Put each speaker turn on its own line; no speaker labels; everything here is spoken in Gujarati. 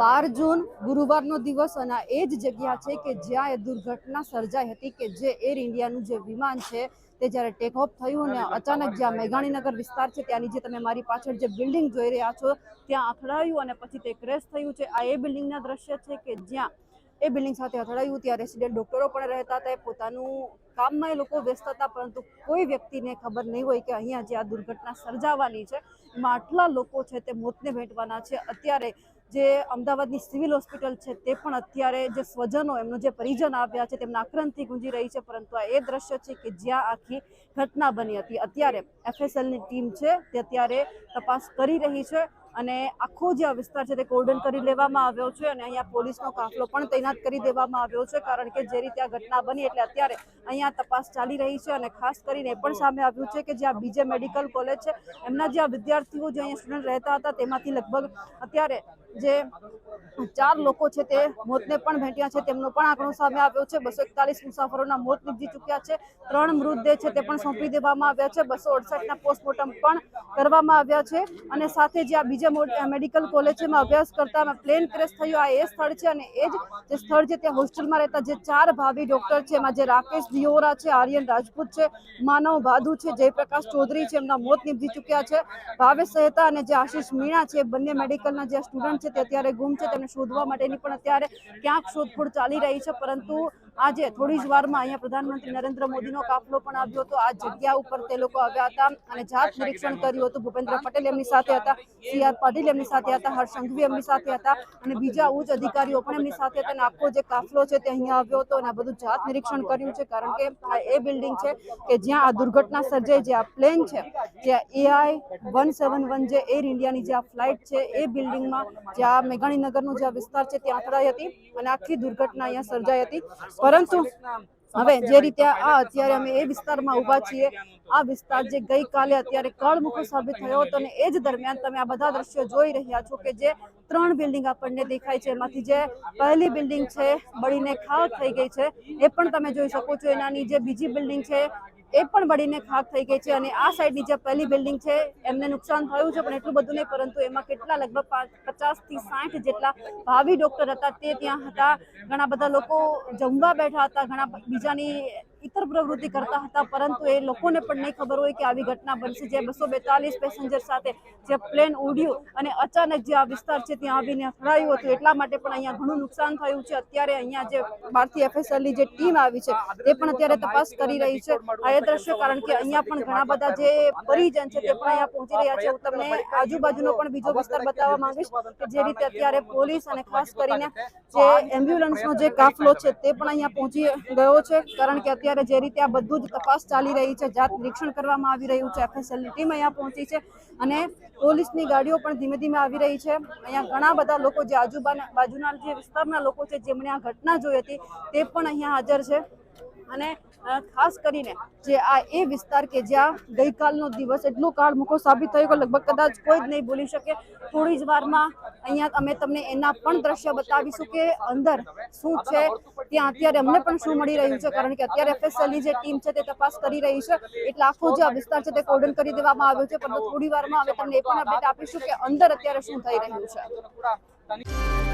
બાર જૂન ગુરુવારનો દિવસ અને એ જ જગ્યા છે કે જ્યાં એ દુર્ઘટના સર્જાઈ હતી કે જે એર ઇન્ડિયાનું જે વિમાન છે તે જ્યારે ટેક ઓફ થયું ને અચાનક જ્યાં મેઘાણીનગર વિસ્તાર છે ત્યાંની જે તમે મારી પાછળ જે બિલ્ડિંગ જોઈ રહ્યા છો, ત્યાં અથડાયું અને પછી તે ક્રેશ થયું છે. આ એ બિલ્ડિંગના દ્રશ્ય છે કે જ્યાં એ બિલ્ડિંગ સાથે અથડાયું ત્યાં રેસિડેન્ટ ડોક્ટરો પણ રહેતા હતા. પોતાનું કામમાં એ લોકો વ્યસ્ત હતા, પરંતુ કોઈ વ્યક્તિને ખબર નહીં હોય કે અહીંયા જે આ દુર્ઘટના સર્જાવાની છે. એમાં આટલા લોકો છે તે મોતને ભેટવાના છે. અત્યારે જે અમદાવાદની સિવિલ હોસ્પિટલ છે તે પણ અત્યારે જે સ્વજનો, એમનો જે પરિજન આવ્યા છે, તેમના આક્રંદથી ગુંજી રહી છે, પરંતુ આ એ દ્રશ્ય છે કે જ્યાં આખી ઘટના બની હતી. અત્યારે એફએસએલની ટીમ છે, તે અત્યારે તપાસ કરી રહી છે. અને આખો જે આ વિસ્તાર છે તે કોર્ડન કરી લેવામાં આવ્યો છે અને અહીંયા પોલીસનો કાફલો પણ તૈનાત કરી દેવામાં આવ્યો છે, કારણ કે જે રીતે આ ઘટના બની એટલે અત્યારે અહીંયા તપાસ ચાલી રહી છે અને ખાસ કરીને પણ સામે આવ્યું છે કે જે આ બીજે મેડિકલ કોલેજ છે, એમના જે આ વિદ્યાર્થીઓ જે અહીંયા સ્ટુડન્ટ રહેતા હતા તેમાંથી લગભગ અત્યારે જે ચાર લોકો છે તે મોતને પણ ભેટ્યા છે, તેમનો પણ આંકડો સામે આવ્યો છે, બસો એકતાલીસ મુસાફરોના મોત નીપજી ચૂક્યા છે, ત્રણ મૃતદેહ છે તે પણ સોંપી દેવામાં આવ્યા છે, બસો અડસઠના પોસ્ટમોર્ટમ પણ કરવામાં આવ્યા છે અને સાથે જે આ બીજા મેડિકલ કોલેજમાં અભ્યાસ કરતા પ્લેન ક્રેશ થયો. આ એ સ્થળ છે અને એ જ સ્થળ છે ત્યાં હોસ્ટેલમાં રહેતા જે ચાર ભાવિ ડોક્ટર છે, એમાં જે રાકેશ દિયોરા છે, આર્યન રાજપૂત છે, માનવ ભાદુ છે, જયપ્રકાશ ચૌધરી છે, એમના મોત નીપજી ચૂક્યા છે. ભાવેશ સહેતા અને જે આશીષ મીણા છે બંને મેડિકલના જે સ્ટુડન્ટ છે તે અત્યારે ગુમ છે. તેમને શોધવા માટેની પણ અત્યારે ક્યાંક શોધખોળ ચાલી રહી છે, પરંતુ આજે થોડી જ વારમાં અહીંયા પ્રધાનમંત્રી નરેન્દ્ર મોદીનો કાફલો પણ આવ્યો હતો. આ જગ્યા ઉપર તે લોકો આવ્યા હતા અને જાત નિરીક્ષણ કર્યું હતું. ભૂપેન્દ્ર પટેલ એમની સાથે હતા, સી આર પાટીલ એમની સાથે હતા, હર્ષ સંઘવી એમની સાથે હતા અને બીજા ઉચ્ચ અધિકારીઓ પણ એમની સાથે હતા. અને આખો જે કાફલો છે તે અહીંયા આવ્યો હતો અને આ બધું જાત નિરીક્ષણ કર્યું છે કારણ કે આ એ બિલ્ડિંગ છે કે જ્યાં આ દુર્ઘટના સર્જાઈ, જે આ પ્લેન છે, જ્યાં એઆઈ વન સેવન વન જે એર ઇન્ડિયાની જે આ ફ્લાઇટ છે એ બિલ્ડિંગમાં જ્યાં મેઘાણીનગરનો જે આ વિસ્તાર છે, ત્યાં અથડાઈ હતી અને આખી દુર્ઘટના અહીંયા સર્જાઈ હતી. પરંતુ હવે જે રીતે આ અત્યારે અમે એ વિસ્તારમાં ઊભા છીએ આ વિસ્તાર જે ગઈકાલે અત્યારે કળમુખો સાબિત થયો હતો અને એ જ દરમિયાન તમે આ બધા દ્રશ્યો જોઈ રહ્યા છો કે જે ત્રણ બિલ્ડિંગ આપણને દેખાય છે. એમાંથી જે પહેલી બિલ્ડિંગ છે બળીને ખાવ થઈ ગઈ છે એ પણ તમે જોઈ શકો છો. એનાની જે બીજી બિલ્ડિંગ છે એ પણ બળીને ખાક થઈ ગઈ છે અને આ સાઈડની જે પહેલી બિલ્ડિંગ છે, એમને નુકસાન થયું છે પણ એટલું બધું નહીં, પરંતુ એમાં કેટલા લગભગ પચાસથી સાઠ જેટલા ભાવિ ડોક્ટર હતા તે ત્યાં હતા. ઘણા બધા લોકો જમવા બેઠા હતા, ઘણા બીજાની ઇતર પ્રવૃત્તિ કરતા હતા, પરંતુ એ લોકોને પણ નહીં ખબર હોય કે આવી ઘટના બનશે. જે બસો બેતાલીસ પેસેન્જર સાથે જે પ્લેન ઉડ્યું અને અચાનક જે આ વિસ્તાર છે ત્યાં આવીને અથડાયું હતું, એટલા માટે પણ અહીંયા ઘણું નુકસાન થયું છે. અત્યારે અહીંયા જે ભારતીય એફએસએલની જે ટીમ આવી છે તે પણ અત્યારે તપાસ કરી રહી છે. આ એ દ્રશ્ય કારણ કે અહીંયા પણ ઘણા બધા જે પરિજન છે તે પણ અહીંયા પહોંચી રહ્યા છે. હું તમને આજુબાજુનો પણ બીજો વિસ્તાર બતાવવા માંગીશ કે જે રીતે અત્યારે પોલીસ અને ખાસ કરીને જે એમ્બ્યુલન્સનો જે કાફલો છે તે પણ અહીંયા પહોંચી ગયો છે, કારણ કે અત્યારે જે રીતે આ બધું જ તપાસ ચાલી રહી છે, જાત નિરીક્ષણ કરવામાં આવી રહ્યું છે, એફએસએલની ટીમ અહીંયા પહોંચી છે અને પોલીસની ગાડીઓ પણ ધીમે ધીમે આવી રહી છે. અહીંયા ઘણા બધા લોકો જે આજુબાજુના બાજુના જે વિસ્તારના લોકો છે, જેમણે આ ઘટના જોઈ હતી, તે પણ અહીંયા હાજર છે. અને ખાસ કરીને જે આ એ વિસ્તાર કે જ્યાં ગઈકાલનો દિવસ એટલો કાળ મૂકો સાબિત થયો કે લગભગ કદાચ કોઈ જ નહીં ભૂલી શકે. થોડી જ વારમાં અહીંયા અમે તમને એના પણ દ્રશ્ય બતાવીશું કે અંદર શું છે, ત્યાં અત્યારે અમને પણ શું મળી રહ્યું છે, કારણ કે અત્યારે એફએસએલની જે ટીમ છે તે તપાસ કરી રહી છે. એટલે આખો જે આ વિસ્તાર છે તે કોર્ડન કરી દેવામાં આવ્યો છે. પરંતુ થોડી વારમાં અમે તમને એ પણ અપડેટ આપીશું કે અંદર અત્યારે શું થઈ રહ્યું છે.